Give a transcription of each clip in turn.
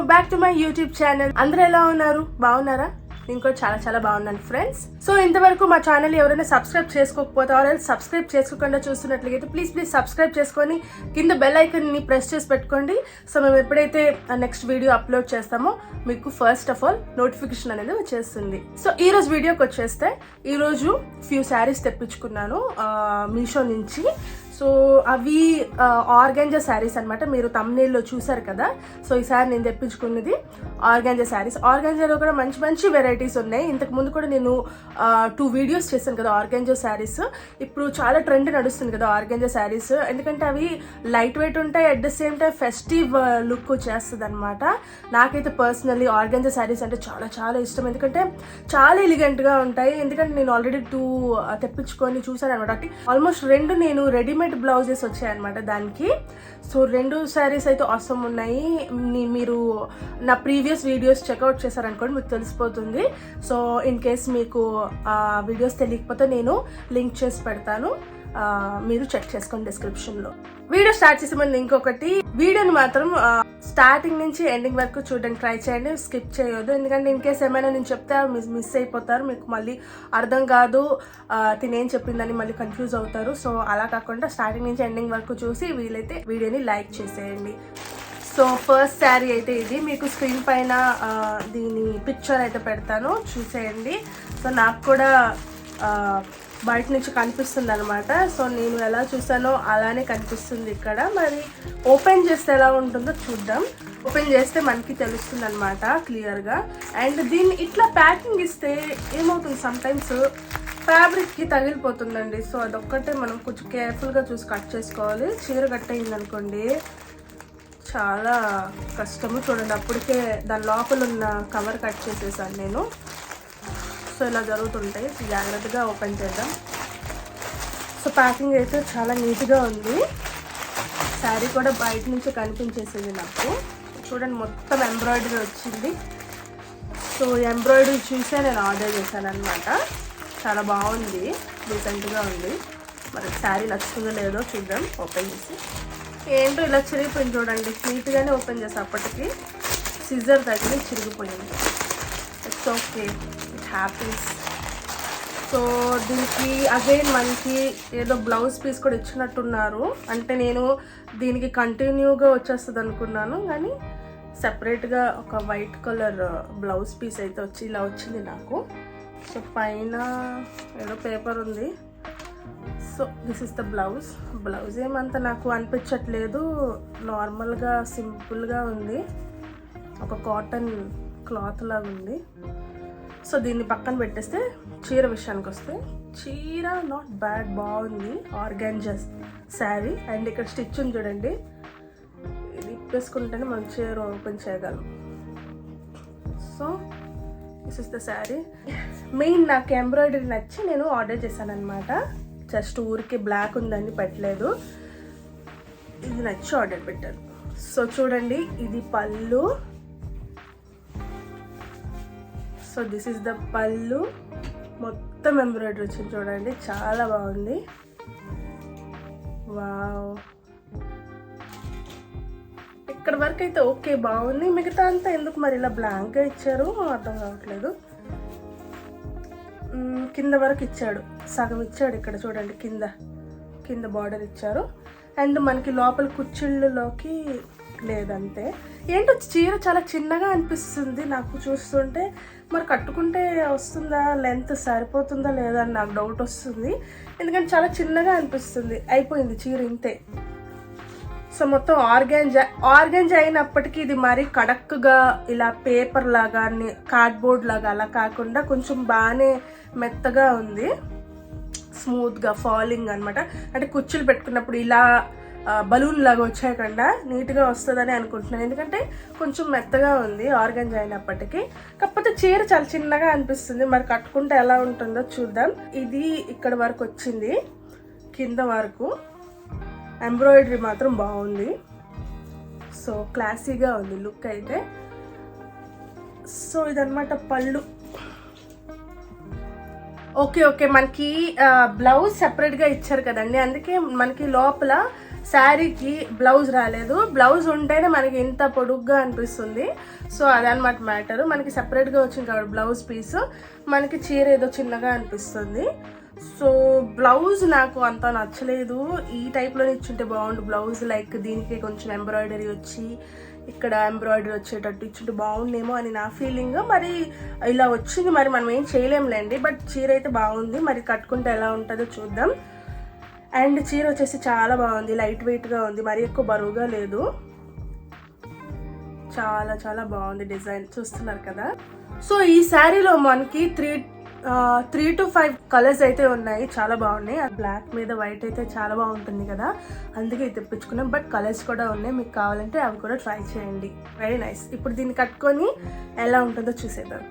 Welcome back to my YouTube channel. అందరూ ఎలా ఉన్నారు? బాగున్నారా? నేను కూడా చాలా చాలా బాగున్నాను ఫ్రెండ్స్. సో ఇంతవరకు మా ఛానల్ ఎవరైనా సబ్స్క్రైబ్ చేసుకోకపోతే ఆర్ సబ్స్క్రైబ్ చేసుకోకుండా చూస్తున్నట్లయితే ప్లీజ్ ప్లీజ్ సబ్స్క్రైబ్ చేసుకొని కింద బెల్ ఐకన్ని ప్రెస్ చేసి పెట్టుకోండి. సో మేము ఎప్పుడైతే నెక్స్ట్ వీడియో అప్లోడ్ చేస్తామో మీకు ఫస్ట్ ఆఫ్ ఆల్ నోటిఫికేషన్ అనేది వచ్చేస్తుంది. సో ఈ రోజు వీడియోకి వచ్చేస్తే ఈరోజు ఫ్యూ శారీస్ తెప్పించుకున్నాను మీషో నుంచి. సో అవి ఆర్గాంజా శారీస్ అనమాట మీరు తమ్నేల్లో చూసారు కదా? సో ఈసారి నేను తెప్పించుకున్నది ఆర్గాంజా శారీస్. ఆర్గాంజాలో కూడా మంచి మంచి వెరైటీస్ ఉన్నాయి. ఇంతకు ముందు కూడా నేను టూ వీడియోస్ చేశాను కదా ఆర్గాంజా శారీస్. ఇప్పుడు చాలా ట్రెండ్ నడుస్తుంది కదా ఆర్గాంజా శారీస్. ఎందుకంటే అవి లైట్ వెయిట్ ఉంటాయి at the same time festive look చేస్తుంది అనమాట నాకైతే పర్సనల్లీ ఆర్గాంజా శారీస్ అంటే చాలా చాలా ఇష్టం. ఎందుకంటే చాలా ఎలిగెంట్గా ఉంటాయి. ఎందుకంటే నేను ఆల్రెడీ టూ తెప్పించుకొని చూసాను అనమాట ఆల్మోస్ట్ రెండు నేను రెడీమేడ్ బ్లౌజెస్ వచ్చాయన్నమాట దానికి. సో రెండు శారీస్ అయితే అవసరం ఉన్నాయి. మీరు నా ప్రీవియస్ వీడియోస్ చెక్అవుట్ చేశారనుకోండి మీకు తెలిసిపోతుంది. సో ఇన్ కేస్ మీకు వీడియోస్ తెలియకపోతే నేను లింక్ చేసి పెడతాను. మీరు చెక్ చేసుకోండి డిస్క్రిప్షన్లో వీడియో స్టార్ట్ చేసే ముందు ఇంకొకటి. వీడియోని మాత్రం స్టార్టింగ్ నుంచి ఎండింగ్ వరకు చూడడానికి ట్రై చేయండి స్కిప్ చేయొద్దు. ఎందుకంటే ఇన్ కేస్ ఏమైనా నేను చెప్తే మిస్ మిస్ అయిపోతారు. మీకు మళ్ళీ అర్థం కాదు తినేం చెప్పిందని మళ్ళీ కన్ఫ్యూజ్ అవుతారు. సో అలా కాకుండా స్టార్టింగ్ నుంచి ఎండింగ్ వరకు చూసి వీలైతే వీడియోని లైక్ చేసేయండి. సో ఫస్ట్ శారీ అయితే ఇది. మీకు స్క్రీన్ పైన దీని పిక్చర్ అయితే పెడతాను. చూసేయండి. సో నాకు కూడా బయట నుంచి కనిపిస్తుంది అనమాట సో నేను ఎలా చూసానో అలానే కనిపిస్తుంది ఇక్కడ. మరి ఓపెన్ చేస్తే ఎలా ఉంటుందో చూద్దాం. ఓపెన్ చేస్తే మనకి తెలుస్తుంది అనమాట క్లియర్గా. అండ్ దీన్ని ఇట్లా ప్యాకింగ్ ఇస్తే ఏమవుతుంది? సమ్టైమ్స్ ఫ్యాబ్రిక్కి తగిలిపోతుందండి. సో అదొక్కటే మనం కొంచెం కేర్ఫుల్గా చూసి కట్ చేసుకోవాలి. చీర కట్ అయిందనుకోండి చాలా కష్టము చూడండి. అప్పటికే దాని లోపల ఉన్న కవర్ కట్ చేసేసాను నేను. సో ఇలా జరుగుతుంటాయి. జాగ్రత్తగా ఓపెన్ చేద్దాం. సో ప్యాకింగ్ అయితే చాలా నీట్గా ఉంది. శారీ కూడా బయట నుంచి కనిపించేసింది నాకు. చూడండి మొత్తం ఎంబ్రాయిడరీ వచ్చింది. సో ఎంబ్రాయిడరీ చూసే నేను ఆర్డర్ చేశాను అనమాట చాలా బాగుంది. డీసెంట్గా ఉంది. మరి శారీ నచ్చుతుందో లేదో చూద్దాం. ఓపెన్ చేసి. ఏంటో ఇలా చిరిగిపోయింది చూడండి. నీట్గానే ఓపెన్ చేసి అప్పటికి. సిజర్ తగిలి చిరిగిపోయింది. ఇట్స్ ఓకే హ్యాపీస్. సో దీనికి అగైన్ మనకి ఏదో బ్లౌజ్ పీస్ కూడా ఇచ్చినట్టున్నారు. అంటే నేను దీనికి కంటిన్యూగా వచ్చేస్తుంది అనుకున్నాను కానీ సెపరేట్గా ఒక వైట్ కలర్ బ్లౌజ్ పీస్ అయితే వచ్చి ఇలా వచ్చింది నాకు. సో పైన ఏదో పేపర్ ఉంది. So this is the blouse. Blouse ఏమంత నాకు అనిపించట్లేదు. నార్మల్గా సింపుల్గా ఉంది. ఒక కాటన్ క్లాత్ లాగా ఉంది. సో దీన్ని పక్కన పెట్టేస్తే చీర విషయానికి వస్తే చీర నాట్ బ్యాడ్ బాగుంది ఆర్గాన్జస్ శారీ. అండ్ ఇక్కడ స్టిచ్ ఉంది చూడండి. ఇది ఇప్పేసుకుంటేనే మనం చీర ఓపెన్ చేయగలం. So this is the sari. Main నాకు ఎంబ్రాయిడరీ నచ్చి నేను ఆర్డర్ చేశాను అనమాట జస్ట్ ఊరికి బ్లాక్ ఉందని పెట్టలేదు. ఇది నచ్చి ఆర్డర్ పెట్టాను. సో చూడండి ఇది పళ్ళు. సో దిస్ ఇస్ ద పళ్ళు. మొత్తం ఎంబ్రాయిడరీ వచ్చింది చూడండి. చాలా బాగుంది. వావ్. ఇక్కడ వరకు అయితే ఓకే బాగుంది. మిగతా అంతా ఎందుకు మరి ఇలా బ్లాంక్గా ఇచ్చారు? అర్థం కావట్లేదు. కింద వరకు ఇచ్చాడు. సగం ఇచ్చాడు ఇక్కడ చూడండి కింద. కింద బార్డర్ ఇచ్చారు. అండ్ మనకి లోపల కుచ్చిళ్ళలోకి లేదంతే. ఏంటో చీర చాలా చిన్నగా అనిపిస్తుంది నాకు చూస్తుంటే. మరి కట్టుకుంటే వస్తుందా? లెంత్ సరిపోతుందా లేదా అని నాకు డౌట్ వస్తుంది. ఎందుకంటే చాలా చిన్నగా అనిపిస్తుంది. అయిపోయింది చీర ఇంతే. సో మొత్తం ఆర్గాంజ్ ఆర్గాంజ్ అయినప్పటికీ ఇది మరి కడక్గా ఇలా పేపర్ లాగా కార్డ్బోర్డ్ లాగా అలా కాకుండా కొంచెం బాగానే మెత్తగా ఉంది. స్మూత్గా ఫాలింగ్ అన్నమాట. అంటే కుర్చీలు పెట్టుకున్నప్పుడు ఇలా బలూన్ లాగా వచ్చాయకుండా నీట్గా వస్తుందని అనుకుంటున్నాను. ఎందుకంటే కొంచెం మెత్తగా ఉంది ఆర్గన్ అయినప్పటికీ కాకపోతే చీర చాలా చిన్నగా అనిపిస్తుంది. మరి కట్టుకుంటే ఎలా ఉంటుందో చూద్దాం. ఇది ఇక్కడ వరకు వచ్చింది. కింద వరకు. ఎంబ్రాయిడరీ మాత్రం బాగుంది. సో క్లాసీగా ఉంది లుక్ అయితే. సో ఇదన్నమాట పళ్ళు. Okay okay. మనకి బ్లౌజ్ సెపరేట్గా ఇచ్చారు కదండి. అందుకే మనకి లోపల శారీకి బ్లౌజ్ రాలేదు. బ్లౌజ్ ఉంటేనే మనకి ఇంత పొడుగ్గా అనిపిస్తుంది. సో అదనమాట మ్యాటర్. మనకి సెపరేట్గా వచ్చింది కాబట్టి బ్లౌజ్ పీస్. మనకి చీర ఏదో చిన్నగా అనిపిస్తుంది. సో బ్లౌజ్ నాకు అంత నచ్చలేదు. ఈ టైప్లో ఇచ్చుంటే బాగుండు బ్లౌజ్. లైక్ దీనికి కొంచెం ఎంబ్రాయిడరీ వచ్చి ఇక్కడ ఎంబ్రాయిడరీ వచ్చేటట్టు ఇచ్చుంటే బాగుండేమో అని నా ఫీలింగ్ మరి ఇలా వచ్చింది. మరి మనం ఏం చేయలేంలేండి బట్ చీర అయితే బాగుంది. మరి కట్టుకుంటే ఎలా ఉంటుందో చూద్దాం. అండ్ చీర వచ్చేసి చాలా బాగుంది లైట్ వెయిట్గా ఉంది మరి ఎక్కువ బరువుగా లేదు. చాలా చాలా బాగుంది డిజైన్ చూస్తున్నారు కదా. సో ఈ శారీలో మనకి three three two five colours అయితే ఉన్నాయి చాలా బాగున్నాయి. ఆ బ్లాక్ మీద వైట్ అయితే చాలా బాగుంటుంది కదా అందుకే ఇది తెప్పించుకున్నాం. బట్ కలర్స్ కూడా ఉన్నాయి మీకు కావాలంటే అవి కూడా ట్రై చేయండి. వెరీ నైస్ ఇప్పుడు దీన్ని కట్టుకొని ఎలా ఉంటుందో చూసేద్దాం.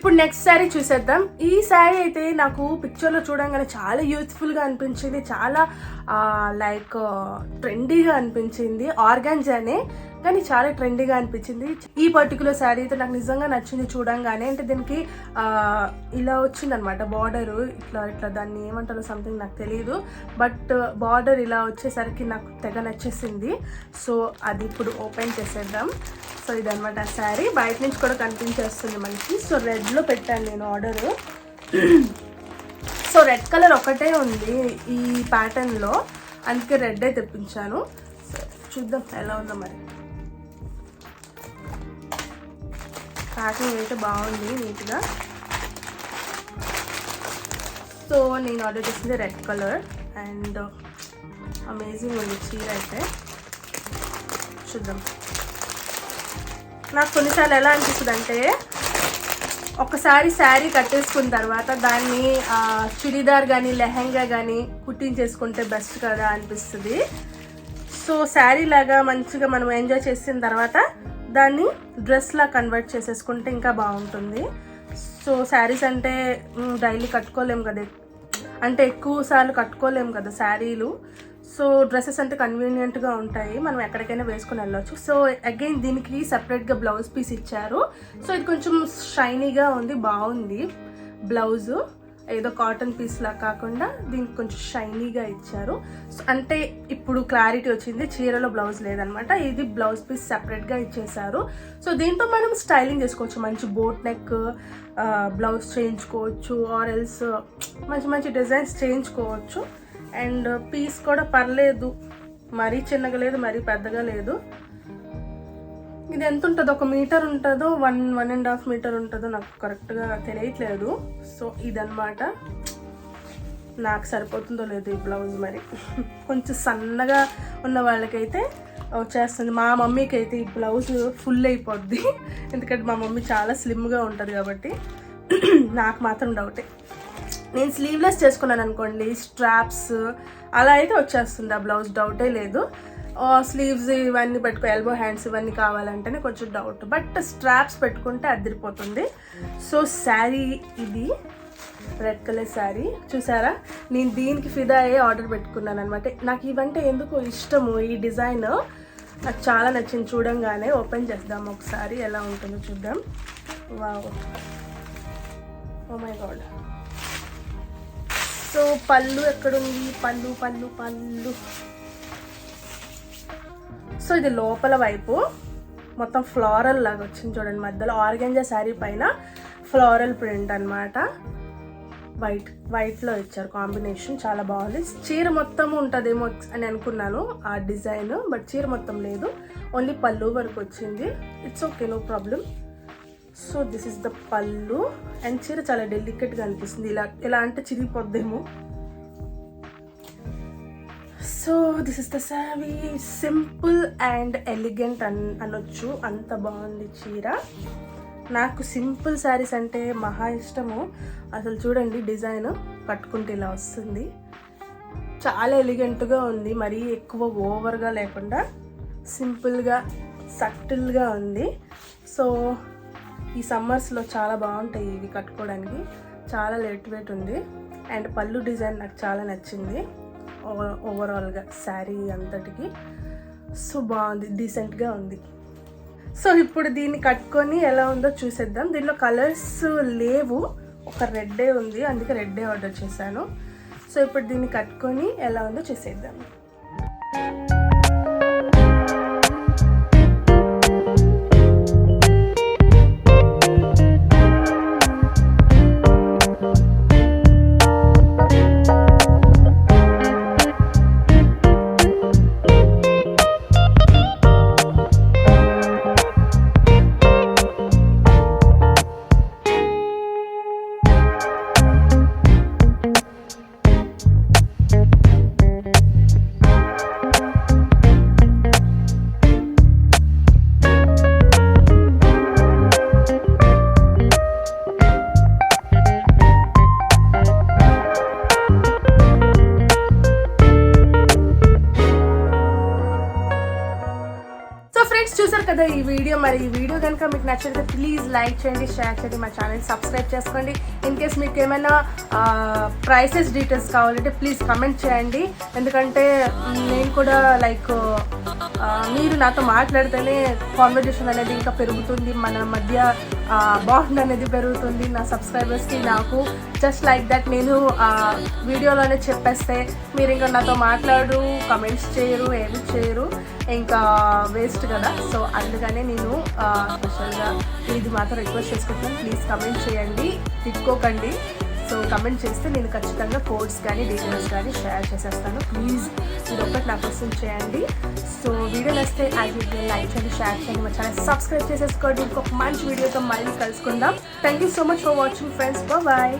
ఇప్పుడు నెక్స్ట్ శారీ చూసేద్దాం. ఈ శారీ అయితే నాకు పిక్చర్లో చూడంగానే చాలా యూత్ఫుల్గా అనిపించింది. చాలా లైక్ ట్రెండీగా uh, అనిపించింది. ఆర్గాన్జానే కానీ చాలా ట్రెండీగా అనిపించింది. ఈ పర్టికులర్ శారీ అయితే నాకు నిజంగా నచ్చింది చూడంగానే. అంటే దీనికి ఇలా వచ్చింది అనమాట బార్డర్ ఇట్లా ఇట్లా దాన్ని ఏమంటారో సంథింగ్ నాకు తెలియదు బట్ బార్డర్ ఇలా వచ్చేసరికి నాకు తెగ నచ్చేసింది. సో అది ఇప్పుడు ఓపెన్ చేసేద్దాం. సో ఇదనమాట శారీ బయట నుంచి కూడా కనిపించేస్తుంది మనకి సో రెడ్లో పెట్టాను నేను ఆర్డరు సో రెడ్ కలర్ ఒకటే ఉంది ఈ ప్యాటర్న్లో అందుకే రెడ్ తెప్పించాను. చూద్దాం ఎలా ఉందో మరి. ప్యాకింగ్ అయితే బాగుంది నీట్గా. సో నేను ఆర్డర్ చేసింది రెడ్ కలర్ అండ్ అమేజింగ్ ఉంది చీర అయితే. చూద్దాం. నాకు కొన్నిసార్లు ఎలా అనిపిస్తుంది అంటే ఒకసారి శారీ కట్టేసుకున్న తర్వాత దాన్ని చుడిదార్ కానీ లెహంగా కానీ కుట్టించేసుకుంటే బెస్ట్ కదా అనిపిస్తుంది. సో శారీ లాగా మంచిగా మనం ఎంజాయ్ చేసిన తర్వాత దాన్ని డ్రెస్లా కన్వర్ట్ చేసేసుకుంటే ఇంకా బాగుంటుంది. సో శారీస్ అంటే డైలీ కట్టుకోలేము కదా. అంటే ఎక్కువ సార్లు కట్టుకోలేము కదా శారీలు. సో డ్రెస్సెస్ అంటే కన్వీనియంట్గా ఉంటాయి. మనం ఎక్కడికైనా వేసుకుని వెళ్ళొచ్చు. సో అగైన్ దీనికి సపరేట్గా బ్లౌజ్ పీస్ ఇచ్చారు. సో ఇది కొంచెం షైనీగా ఉంది బాగుంది బ్లౌజు. ఏదో కాటన్ పీస్ లా కాకుండా దీనికి కొంచెం షైనీగా ఇచ్చారు. అంటే ఇప్పుడు క్లారిటీ వచ్చింది చీరలో బ్లౌజ్ లేదనమాట. ఇది బ్లౌజ్ పీస్ సెపరేట్గా ఇచ్చేసారు సో దీంతో మనం స్టైలింగ్ చేసుకోవచ్చు. మంచి బోట్ నెక్ బ్లౌజ్ చేయించుకోవచ్చు ఆర్ ఎల్స్ మంచి మంచి డిజైన్స్ చేయించుకోవచ్చు. అండ్ పీస్ కూడా పర్లేదు. మరీ చిన్నగా లేదు మరీ పెద్దగా లేదు. ఇది ఎంత ఉంటుందో ఒక మీటర్ ఉంటుందో? One one and half metre ఉంటుందో నాకు కరెక్ట్గా తెలియట్లేదు. సో ఇదనమాట నాకు సరిపోతుందో లేదు ఈ బ్లౌజ్ మరి. కొంచెం సన్నగా ఉన్న వాళ్ళకైతే వచ్చేస్తుంది మా మమ్మీకి అయితే ఈ బ్లౌజ్ ఫుల్ అయిపోద్ది. ఎందుకంటే మా మమ్మీ చాలా స్లిమ్గా ఉంటుంది కాబట్టి. నాకు మాత్రం డౌటే నేను స్లీవ్లెస్ చేసుకున్నాను అనుకోండి స్ట్రాప్స్ అలా అయితే వచ్చేస్తుంది. ఆ బ్లౌజ్ డౌటే లేదు. స్లీవ్స్ ఇవన్నీ పెట్టుకో ఎల్బో హ్యాండ్స్ ఇవన్నీ కావాలంటేనే కొంచెం డౌట్ బట్ స్ట్రాప్స్ పెట్టుకుంటే అదిరిపోతుంది. సో శారీ ఇది. రెడ్ కలర్ శారీ చూసారా? నేను దీనికి ఫిదా అయ్యి ఆర్డర్ పెట్టుకున్నాను అనమాట నాకు ఇవంటే ఎందుకు ఇష్టము ఈ డిజైన్ నాకు చాలా నచ్చింది. చూడంగానే ఓపెన్ చేద్దాం ఒకసారి. ఎలా ఉంటుందో చూద్దాం. Wow oh my god so pallu ఎక్కడుంది? పళ్ళు పళ్ళు పళ్ళు. సో ఇది లోపల వైపు మొత్తం ఫ్లోరల్ లాగా వచ్చింది చూడండి. మధ్యలో ఆర్గెంజా శారీ పైన ఫ్లోరల్ ప్రింట్ అన్నమాట. వైట్ వైట్లో ఇచ్చారు కాంబినేషన్ చాలా బాగుంది. చీర మొత్తం ఉంటుందేమో అని అనుకున్నాను ఆ డిజైన్ బట్ చీర మొత్తం లేదు. ఓన్లీ పళ్ళు వరకు వచ్చింది. It's okay no problem so this is the pallu. And చీర చాలా డెలికేట్గా అనిపిస్తుంది. ఇలా ఇలా అంటే చిరిగిపోద్దేమో. So this is the sari simple and elegant అన్ అనొచ్చు. అంత బాగుంది చీర. నాకు సింపుల్ శారీస్ అంటే మహా ఇష్టము. అసలు చూడండి డిజైన్ కట్టుకుంటే ఇలా వస్తుంది. చాలా ఎలిగెంట్గా ఉంది. మరీ ఎక్కువ ఓవర్గా లేకుండా సింపుల్గా సటిల్గా ఉంది. సో ఈ సమ్మర్స్లో చాలా బాగుంటాయి ఇవి కట్టుకోవడానికి. చాలా లైట్ వెయిట్ ఉంది. అండ్ పళ్ళు డిజైన్ నాకు చాలా నచ్చింది. ఓవరాల్గా శారీ అంతటికి. సో బాగుంది డీసెంట్గా ఉంది. సో ఇప్పుడు దీన్ని కట్టుకొని ఎలా ఉందో చూసేద్దాం. దీనిలో కలర్స్ లేవు. ఒక రెడ్డే ఉంది అందుకే రెడ్డే ఆర్డర్ చేశాను. సో ఇప్పుడు దీన్ని కట్టుకొని ఎలా ఉందో చూసేద్దాం. కదా ఈ వీడియో. మరి ఈ వీడియో కనుక మీకు నచ్చితే ప్లీజ్ లైక్ చేయండి షేర్ చేయండి మా ఛానల్ సబ్స్క్రైబ్ చేసుకోండి. ఇన్ కేస్ మీకు ఏమైనా ప్రైసెస్ డీటెయిల్స్ కావాలంటే ప్లీజ్ కమెంట్ చేయండి. ఎందుకంటే నేను కూడా లైక్ మీరు నాతో మాట్లాడితేనే కాన్వర్జేషన్ అనేది ఇంకా పెరుగుతుంది. మన మధ్య బాండ్ అనేది పెరుగుతుంది నా సబ్స్క్రైబర్స్కి నాకు. జస్ట్ లైక్ దట్ నేను వీడియోలోనే చెప్పేస్తే మీరు ఇంకా నాతో మాట్లాడు కమెంట్స్ చేయరు ఏమి చేయరు. ఇంకా వేస్ట్ కదా. సో అందుకనే నేను స్పెషల్గా ఇది మాత్రం రిక్వెస్ట్ చేసుకుంటున్నాను. ప్లీజ్ కమెంట్ చేయండి తిట్టుకోకండి. సో కమెంట్ చేస్తే నేను ఖచ్చితంగా కోడ్స్ కానీ డీటెయిల్స్ కానీ షేర్ చేసేస్తాను. ప్లీజ్ ఇది ఒక్కటి నా కోసం చేయండి. సో వీడియో నచ్చితే యాజ్ యూజువల్ లైక్ చేయండి షేర్ చేయండి. మా ఛానల్ సబ్స్క్రైబ్ చేసేసుకోండి. ఇంకొక మంచి వీడియోతో మళ్ళీ కలుసుకుందాం. Thank you so much for watching friends bye